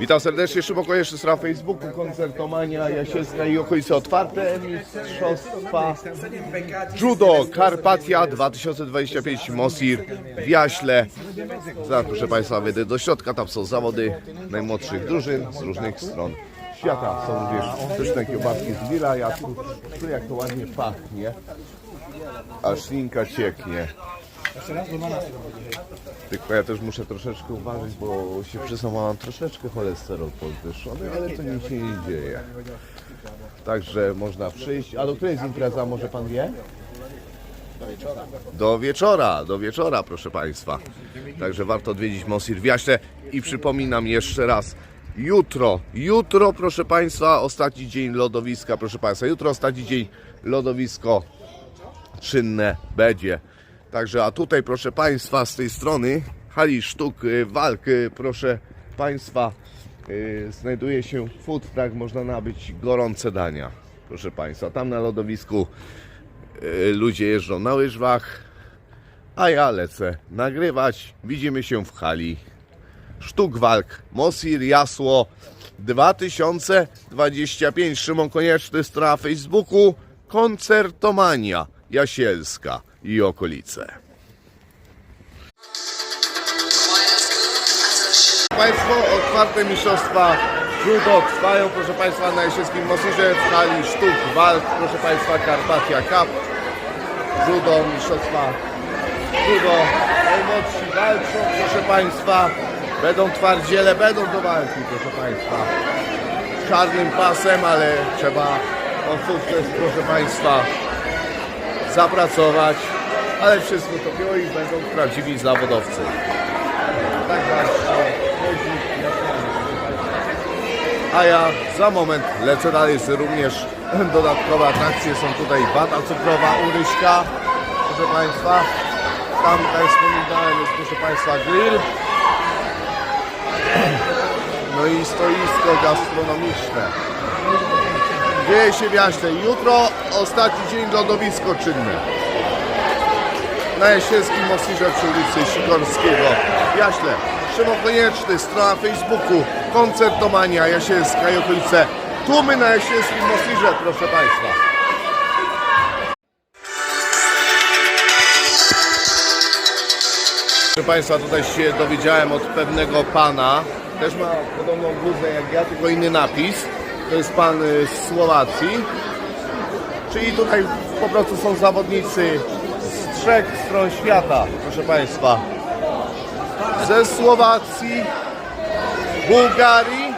Witam serdecznie, Szymon Konieczny na Facebooku, koncertomania Jasielska i okolice otwarte, mistrzostwa Judo Karpatia 2025 Mosir w Jaśle. Zaraz proszę Państwa wejdę do środka, tam są zawody najmłodszych drużyn z różnych stron świata. Są również pyszne kiełbaski z grilla, ja tu, tu jak to ładnie pachnie, aż linka cieknie. Tylko ja też muszę troszeczkę uważać, bo się przyznam, troszeczkę cholesterol podwyższony, ale to nic się nie dzieje. Także można przyjść. A do której jest impreza, może pan wie? Do wieczora, do wieczora, proszę Państwa. Także warto odwiedzić Mosir w Jaśle i przypominam jeszcze raz, jutro, jutro, proszę Państwa, ostatni dzień lodowiska, proszę Państwa, jutro ostatni dzień lodowisko czynne będzie. Także, a tutaj, proszę Państwa, z tej strony hali sztuk y, walk, y, proszę Państwa, y, znajduje się food truck, można nabyć gorące dania, proszę Państwa. Tam na lodowisku ludzie jeżdżą na łyżwach, a ja lecę nagrywać. Widzimy się w hali sztuk walk Mosir Jasło 2025. Szymon Konieczny, strona Facebooku, koncertomania Jasielska i okolice. Państwo, otwarte mistrzostwa judo trwają, proszę Państwa, na Jasielskim Mosirze w hali sztuk walk, proszę Państwa, Karpatia Cup, judo, mistrzostwa judo, najmłodsi walczą, proszę Państwa, będą twardziele, będą do walki, proszę Państwa, czarnym pasem, ale trzeba o sukces, proszę Państwa, zapracować, ale wszystko to biorą i będą prawdziwi zawodowcy. Tak. A ja za moment lecę dalej, również dodatkowe atrakcje, są tutaj wata cukrowa, uryśka, proszę Państwa. Tam, tak wspominałem, jest proszę Państwa grill. No i stoisko gastronomiczne. Dzieje się w Jaśle. Jutro ostatni dzień lodowisko czynne. Na Jasielskim Mosirze przy ulicy Sikorskiego. Jaśle. Szymon Konieczny, strona Facebooku, koncertomania Jasielska i okolice. Tłumy na Jasielskim Mosirze, proszę Państwa. Proszę Państwa, tutaj się dowiedziałem od pewnego pana, też ma podobną bluzę jak ja, tylko inny napis. To jest pan y, z Słowacji. Czyli tutaj po prostu są zawodnicy z trzech stron świata, proszę Państwa. Ze Słowacji, Bułgarii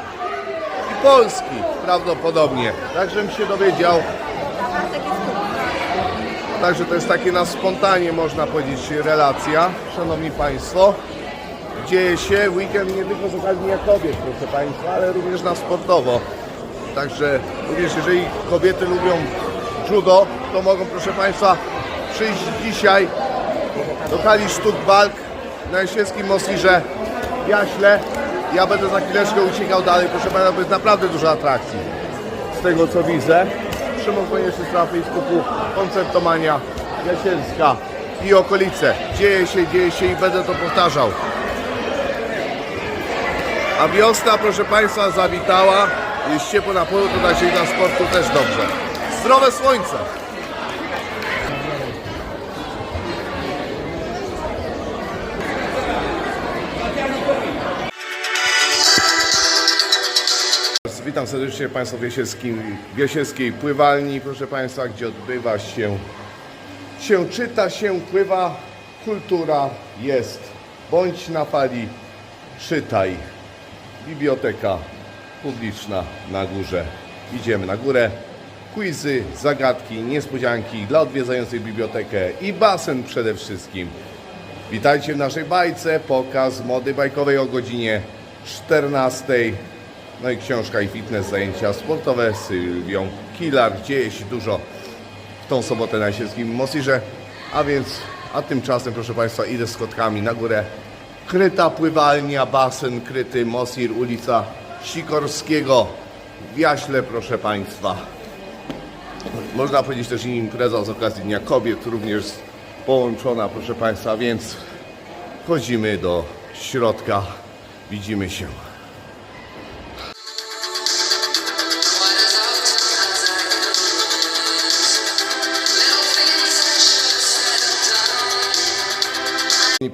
i Polski prawdopodobnie. Także mi się dowiedział. Także to jest takie na spontanie, można powiedzieć, relacja, szanowni państwo. Dzieje się weekend nie tylko z okazji Kobiet, proszę państwa, ale również na sportowo. Także również jeżeli kobiety lubią judo, to mogą, proszę państwa, przyjść dzisiaj do hali sztuk walk na Jasielskim Mosirze w Jaśle. Ja będę za chwileczkę uciekał dalej, proszę państwa, bo jest naprawdę dużo atrakcji z tego co widzę. Szymon Konieczny na Facebooku, koncertomania Jasielska i okolice. Dzieje się, dzieje się i będę to powtarzał. A wiosna, proszę Państwa, zawitała. Jest ciepło na polu, to dla siebie dla sportu też dobrze. Zdrowe słońce! Witam serdecznie Państwa w, Jasielskim, w Jasielskiej Pływalni, proszę Państwa, gdzie odbywa się, się czyta, się pływa, kultura jest. Bądź na fali, czytaj. Biblioteka publiczna na górze. Idziemy na górę. Quizy, zagadki, niespodzianki dla odwiedzających bibliotekę i basen przede wszystkim. Witajcie w naszej bajce. Pokaz mody bajkowej o godzinie 14. No i książka i fitness, zajęcia sportowe z Sylwią Kilar. Dzieje się dużo w tą sobotę na Jasielskim Mosirze. A więc, a tymczasem, proszę Państwa, idę z kotkami na górę. Kryta pływalnia, basen kryty, Mosir, ulica Sikorskiego w Jaśle, proszę Państwa. Można powiedzieć też i impreza z okazji Dnia Kobiet, również połączona, proszę Państwa, więc wchodzimy do środka, widzimy się.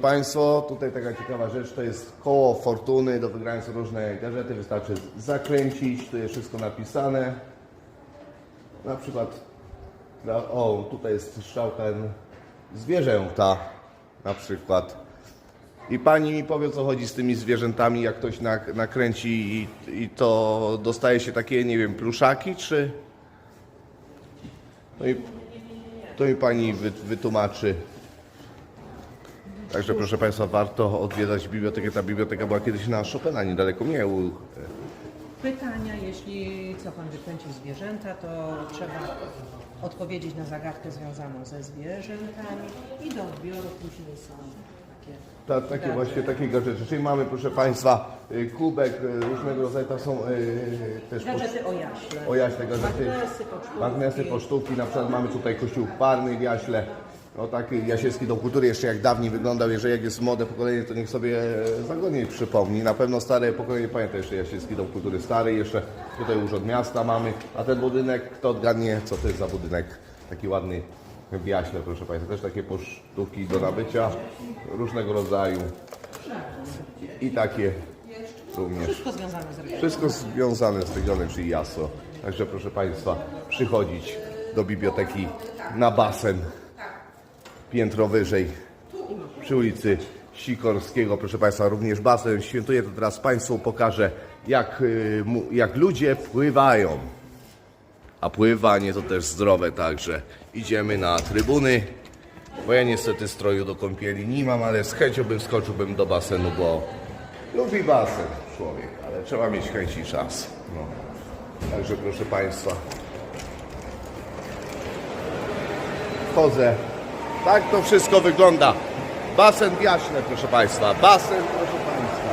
Państwo, tutaj taka ciekawa rzecz, to jest koło fortuny, do wygrania są różne gadżety, wystarczy zakręcić, tu jest wszystko napisane. Na przykład, o tutaj jest strzałka zwierzęta na przykład. I pani mi powie, co chodzi z tymi zwierzętami, jak ktoś nak- nakręci i, i to dostaje się takie, nie wiem, pluszaki, czy... No i to mi pani wy, wytłumaczy. Także proszę Państwa, warto odwiedzać bibliotekę. Ta biblioteka była kiedyś na Chopina, niedaleko mnie. u- Pytania, jeśli chce Pan wykręcić zwierzęta, to trzeba odpowiedzieć na zagadkę związaną ze zwierzętami i do odbioru później są takie Ta, takie właśnie takie gadżety. Czyli mamy, proszę Państwa, y, kubek y, różnego rodzaju, to są y, też gadżety o jaśle. o jaśle gadżety. Magnesy, pocztówki. Magnesy, pocztówki, na przykład mamy tutaj kościół parny w Jaśle. No taki Jasielski Dom Kultury jeszcze jak dawniej wyglądał, jeżeli jak jest młode pokolenie, to niech sobie e, zagodnie przypomni. Na pewno stare pokolenie pamięta jeszcze Jasielski Dom Kultury stary, jeszcze tutaj Urząd Miasta mamy, a ten budynek, kto odgadnie, co to jest za budynek, taki ładny w Jaśle, proszę Państwa, też takie pocztówki do nabycia różnego rodzaju i takie również. Wszystko związane z regionem. Wszystko związane z regionem, czyli JASO. Także proszę Państwa, przychodzić do biblioteki na basen piętro wyżej przy ulicy Sikorskiego. Proszę Państwa, również basen świętuje. To teraz Państwu pokażę, jak, y, jak ludzie pływają. A pływanie to też zdrowe, także idziemy na trybuny. Bo ja niestety stroju do kąpieli nie mam, ale z chęcią bym skoczyłbym do basenu, bo lubi basen człowiek, ale trzeba mieć chęć i czas. No. Także proszę Państwa, wchodzę. Tak to wszystko wygląda. Basen Jaśle, proszę Państwa. Basen, proszę Państwa.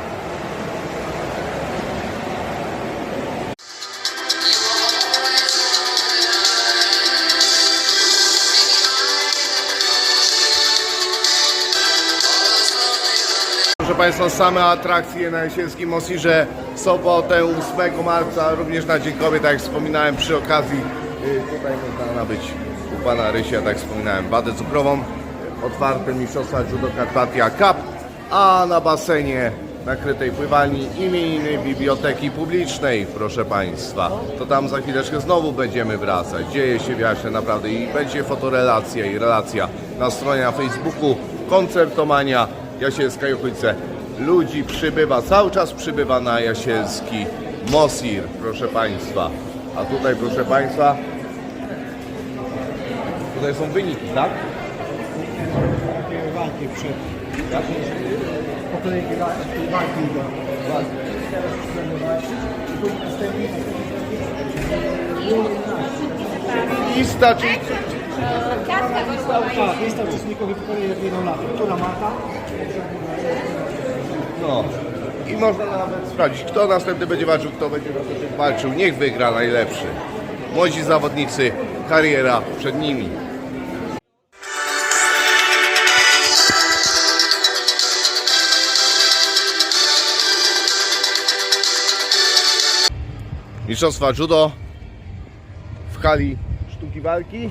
Proszę Państwa, same atrakcje na Jesielskim Osirze sobotę 8 marca, również na Dzień Kobiet, tak jak wspominałem przy okazji, y, tutaj można nabyć Pana Rysia, tak wspominałem, badę cukrową, otwarte mistrzostwa Judo Karpatia Cup, a na basenie nakrytej pływalni imieniny Biblioteki Publicznej, proszę Państwa. To tam za chwileczkę znowu będziemy wracać. Dzieje się w Jaśle naprawdę i będzie fotorelacja i relacja na stronie na Facebooku Koncertomania Jasielska okolice. Ludzi przybywa, cały czas przybywa na Jasielski Mosir, proszę Państwa. A tutaj, proszę Państwa, tutaj są wyniki, tak? takie walki przed po kolei gra- walki do walki. Lista, czyli tak, lista uczestników wykonuje jedną latę. Która mata? No. I można nawet sprawdzić, kto następny będzie walczył, kto będzie walczył. Niech wygra najlepszy. Młodzi zawodnicy, kariera przed nimi. Mistrzostwa judo w hali sztuki walki.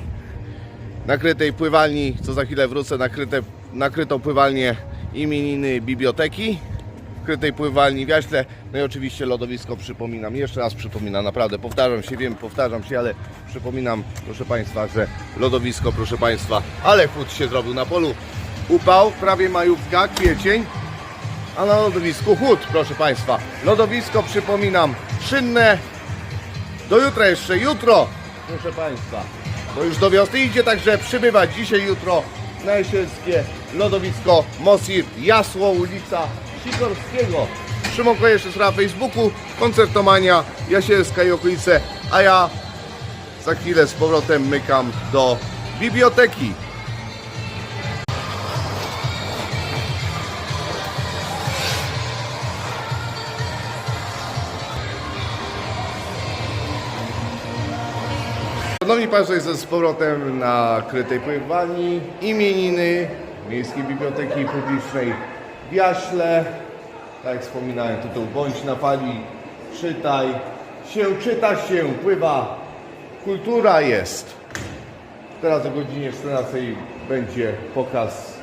Nakrytej pływalni, co za chwilę wrócę, nakryte, nakrytą pływalnię imieniny biblioteki, krytej pływalni w Jaśle, no i oczywiście lodowisko przypominam, jeszcze raz przypominam, naprawdę powtarzam się, wiem, powtarzam się, ale przypominam, proszę Państwa, że lodowisko, proszę Państwa, ale chód się zrobił na polu, upał, prawie majówka, kwiecień, a na lodowisku chód, proszę Państwa, lodowisko, przypominam, czynne, do jutra jeszcze, jutro, proszę Państwa. Bo już do wiosny idzie, także przybywać dzisiaj, jutro na jesielskie lodowisko Mosir, Jasło, ulica Sikorskiego. Szymon Kojeszczyk na Facebooku, koncertomania Jasielska i okolice, a ja za chwilę z powrotem mykam do biblioteki. Szanowni Państwo, jestem z powrotem na krytej pływalni imieniny Miejskiej Biblioteki Publicznej w Jaśle. Tak jak wspominałem, tytuł Bądź na fali, czytaj, się czyta się, pływa, kultura jest. Teraz o godzinie 14 będzie pokaz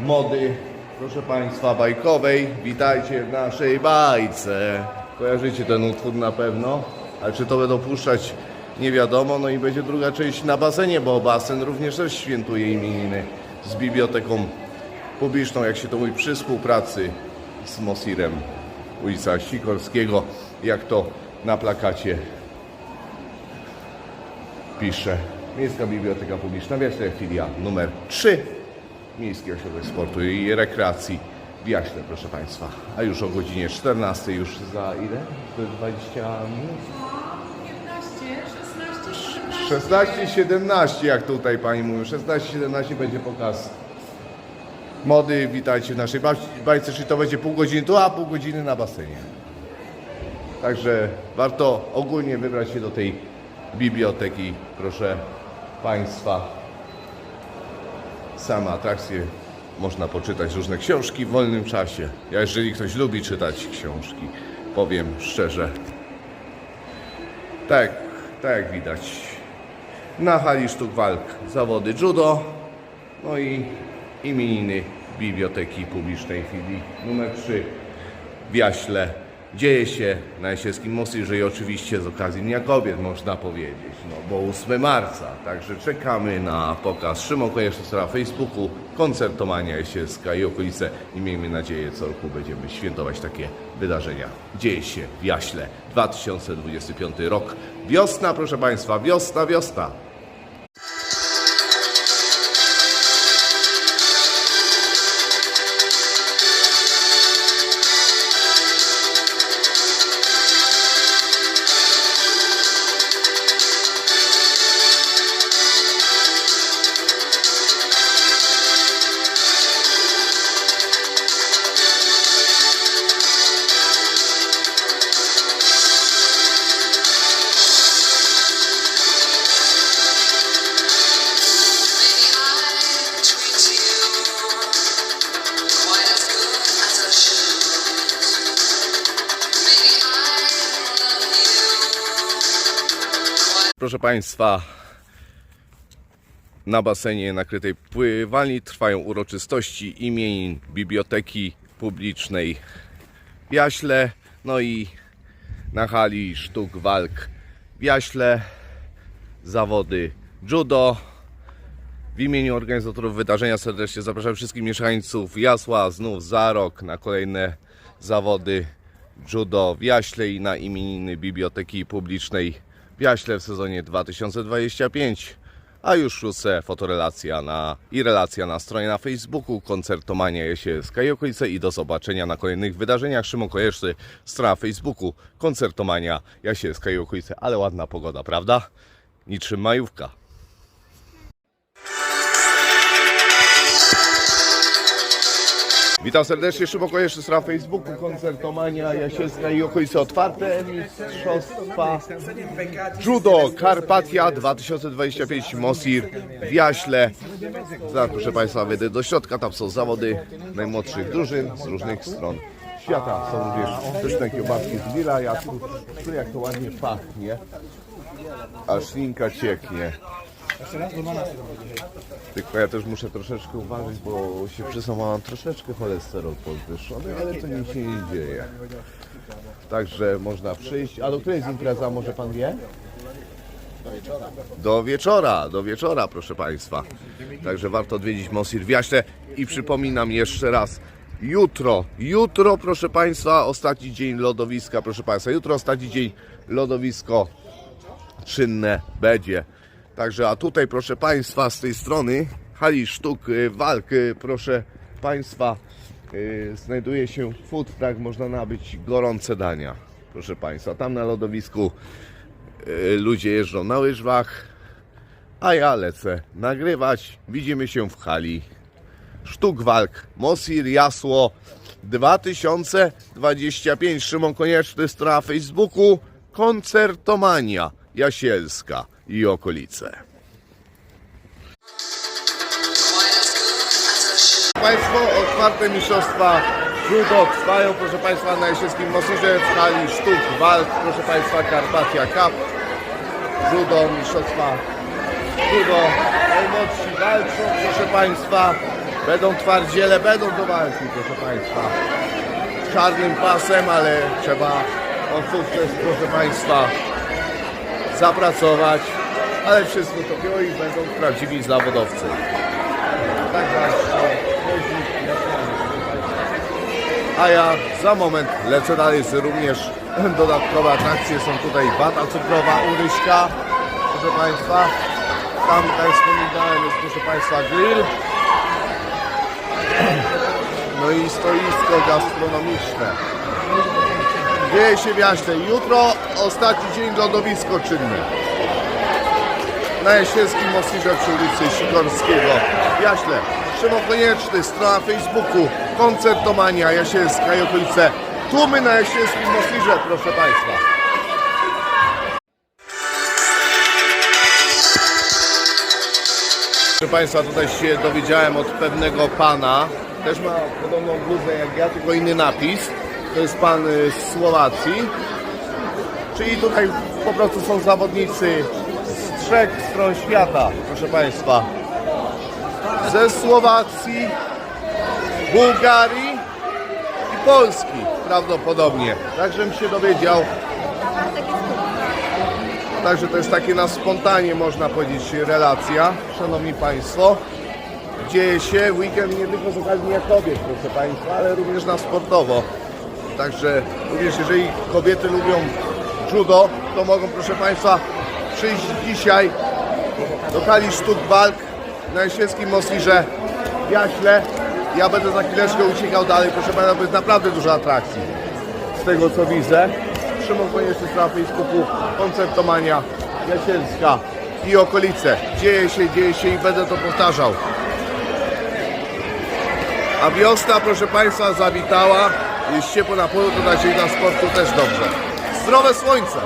mody, proszę Państwa, bajkowej. Witajcie w naszej bajce. Kojarzycie ten utwór na pewno, ale czy to będą puszczać nie wiadomo. No i będzie druga część na basenie, bo basen również też świętuje imieniny z biblioteką publiczną, jak się to mówi, przy współpracy z Mosirem ulica Sikorskiego, jak to na plakacie pisze. Miejska Biblioteka Publiczna, Wiaśle filia numer 3. Miejski Ośrodek Sportu i Rekreacji w Jaśle, proszę Państwa. A już o godzinie 14, już za ile? To 20 minut? 16, 17, jak tutaj Pani mówi. 16, 17 będzie pokaz mody. Witajcie w naszej baj- bajce, czyli to będzie pół godziny tu, a pół godziny na basenie. Także warto ogólnie wybrać się do tej biblioteki, proszę Państwa. Same atrakcje, można poczytać różne książki w wolnym czasie. Ja jeżeli ktoś lubi czytać książki, powiem szczerze. Tak, tak jak widać. Na hali sztuk walk zawody judo, no i imieniny Biblioteki Publicznej filii numer 3 w Jaśle. Dzieje się na Jasielskim Mosirze i oczywiście z okazji Dnia Kobiet można powiedzieć, no bo 8 marca. Także czekamy na pokaz Szymon Konieczny na Facebooku, koncertomania Jasielska i okolice i miejmy nadzieję co roku będziemy świętować takie wydarzenia. Dzieje się w Jaśle 2025 rok. Wiosna proszę Państwa, wiosna, wiosna. Proszę Państwa, na basenie nakrytej pływalni trwają uroczystości imienin Biblioteki Publicznej w Jaśle, no i na hali sztuk walk w Jaśle zawody judo. W imieniu organizatorów wydarzenia serdecznie zapraszam wszystkich mieszkańców Jasła znów za rok na kolejne zawody judo w Jaśle i na imieniny Biblioteki Publicznej Jaśle w sezonie 2025. A już wkrótce fotorelacja na, i relacja na stronie na Facebooku Koncertomania Jasielska i okolice i do zobaczenia na kolejnych wydarzeniach. Szymon Kojeszy, strona Facebooku Koncertomania Jasielska i okolice. Ale ładna pogoda, prawda? Niczym majówka. Witam serdecznie, Szymon Kojeszy, strona Facebooku Koncertomania Jasielska i okolice otwarte. Mistrzostwa Judo Karpatia 2025 Mosir w Jaśle. Zaraz proszę Państwa wejdę do środka, tam są zawody najmłodszych drużyn z różnych stron świata. Są również pyszne kiełbaski z Lila, jak tu, tu jak to ładnie pachnie. Aż linka cieknie. Jeszcze raz. Tylko ja też muszę troszeczkę uważać, bo się przyznam, troszeczkę cholesterol podwyższony, ale to nic się nie dzieje. Także można przyjść. A do której jest impreza, może pan wie? Do wieczora, do wieczora, proszę Państwa. Także warto odwiedzić Mosir w Jaśle i przypominam jeszcze raz, jutro, jutro, proszę Państwa, ostatni dzień lodowiska, proszę Państwa, jutro ostatni dzień lodowisko czynne będzie. Także, a tutaj, proszę Państwa, z tej strony hali sztuk y, walk, y, proszę Państwa, y, znajduje się food truck, można nabyć gorące dania. Proszę Państwa, tam na lodowisku ludzie jeżdżą na łyżwach, a ja lecę nagrywać. Widzimy się w hali sztuk walk Mosir Jasło 2025. Szymon Konieczny, strona Facebooku Koncertomania Jasielska i okolice. Państwo, otwarte mistrzostwa judo trwają, proszę Państwa, na Jasielskim Mosirze w hali sztuk walk, proszę Państwa, Karpatia Cup, judo, mistrzostwa judo, najmłodsi walczą, proszę Państwa, Będą twardziele, będą do walki, proszę Państwa. Czarnym pasem, ale trzeba o sukces, proszę Państwa, zapracować. Ale wszystko to biorą i będą prawdziwi zawodowcy. Tak. A ja za moment lecę dalej również dodatkowe atrakcje. Są tutaj wata cukrowa, uryśka, proszę Państwa. Tam, tak wspominałem, jest proszę Państwa grill. No i stoisko gastronomiczne. Dzieje się w Jaśle. Jutro ostatni dzień lodowisko czynne. Na Jasielskim Mosirze przy ulicy Sikorskiego. Jaśle. Szymon Konieczny, strona Facebooku, koncertomania Jasielska i okolice. Tłumy na Jasielskim Mosirze, proszę Państwa. Proszę Państwa, tutaj się dowiedziałem od pewnego pana, też ma podobną bluzę jak ja, tylko inny napis. To jest pan y, z Słowacji. Czyli tutaj po prostu są zawodnicy z trzech stron świata, proszę Państwa. Ze Słowacji, Bułgarii i Polski prawdopodobnie. Także mi się dowiedział. Także to jest takie na spontanie, można powiedzieć, relacja, szanowni państwo. Dzieje się weekend nie tylko z okazji Kobiet, proszę państwa, ale również na sportowo. Także również jeżeli kobiety lubią judo, to mogą, proszę państwa, przyjść dzisiaj do hali sztuk walk na Jesielskim Mosirze w Jaśle. Ja będę za chwileczkę uciekał dalej, proszę państwa, bo jest naprawdę dużo atrakcji z tego co widzę. Szymon Konieczny na Facebooku, koncertomania Jasielska i okolice. Dzieje się, dzieje się i będę to powtarzał. A wiosna, proszę Państwa, zawitała. Jest ciepło na polu, to dla Ciebie na sportu też dobrze. Zdrowe słońce!